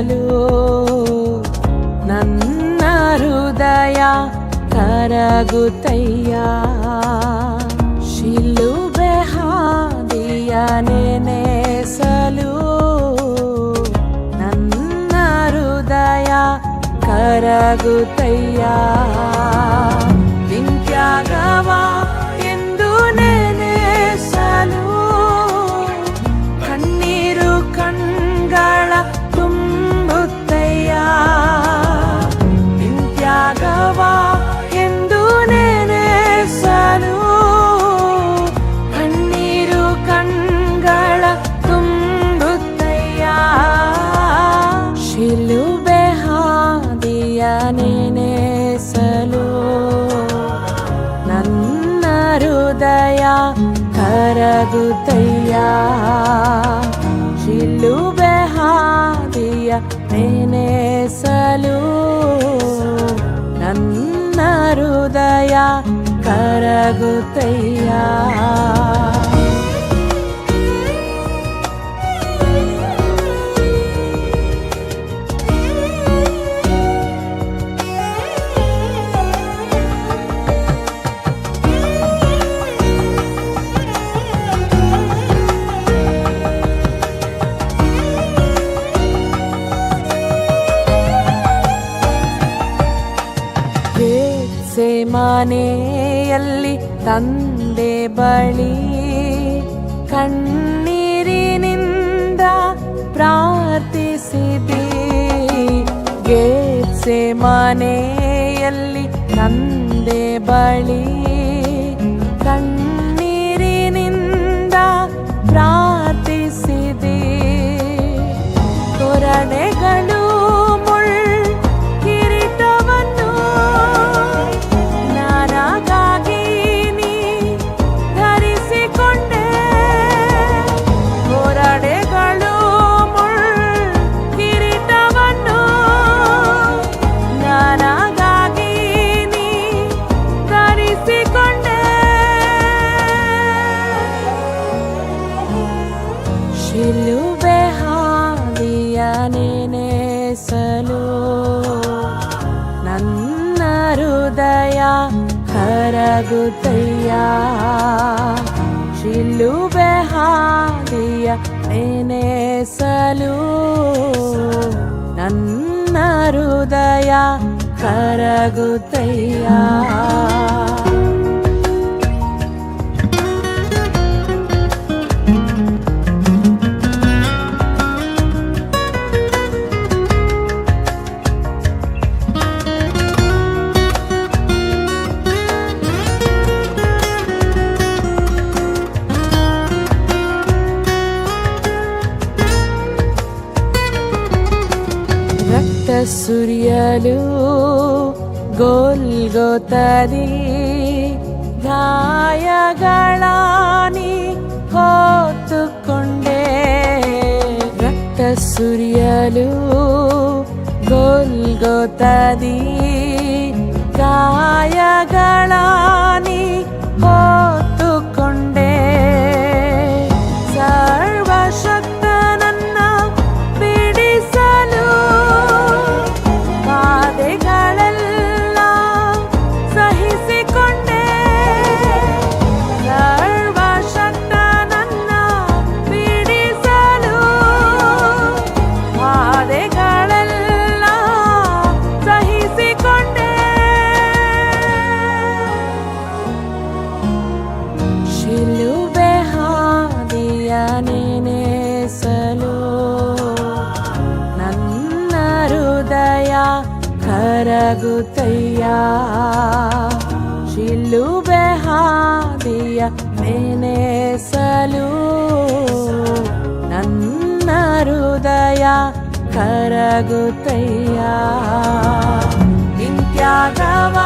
ನೆನೆಸಲು ನನ್ನ ಹೃದಯ ಕರಗುತ್ತಯ್ಯ. ಶಿಲುಬೆ ಹಾದಿಯ ನೆನೆಸಲು ನನ್ನ ಹೃದಯ ಕರಗುತ್ತಯ್ಯ. ಶಿಲುಬೆ ಹಾದಿಯ ನೆನೆಸಲು ನನ್ನ ಹೃದಯ ಕರಗುತ್ತಯ್ಯ. ಮನೆಯಲ್ಲಿ ತಂದೆ ಬಳಿ ಕಣ್ಣೀರಿನಿಂದ ಪ್ರಾರ್ಥಿಸಿದೆ. ಗೇಸೆ ಮನೆಯಲ್ಲಿ ತಂದೆ ಬಳಿ ಕಣ್ಣೀರಿನಿಂದ ಪ್ರಾರ್ಥಿಸಿದೆ. ಕೊರಡೆಗಳು ಹೃದಯ ಕರಗುತ್ತಯ್ಯ ಶಿಲುಬೆ ಹಾದಿಯ ನೆನೆಸಲು ನನ್ನ ಹೃದಯ ಕರಗುತ್ತಯ್ಯ. ರಕ್ತ ಸುರಿಯಲು ಗೋಲ್ಗೋತದಿ ಗಾಯಗಳಾನಿ ಹೊತ್ತುಕೊಂಡೆ ರಕ್ತ ಸುರಿಯಲು ಗೋಲ್ಗೋತದಿ ಗಾಯಗಳಾನಿ ಕರಗುತ್ತಯ್ಯ ಶಿಲುಬೆ ಹಾದಿಯ ನೆನೆಸಲು ನನ್ನ ಹೃದಯ ಕರಗುತ್ತಯ್ಯ ನಿಂತ್ಯಾಗವ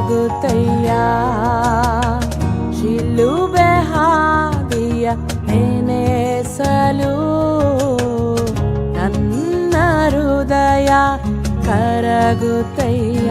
ಕರಗುತ್ತಯ್ಯ ಶಿಲುಬೆ ಹಾದಿಯ ನೆನೆಸಲು ನನ್ನ ಹೃದಯ ಕರಗುತ್ತಯ್ಯ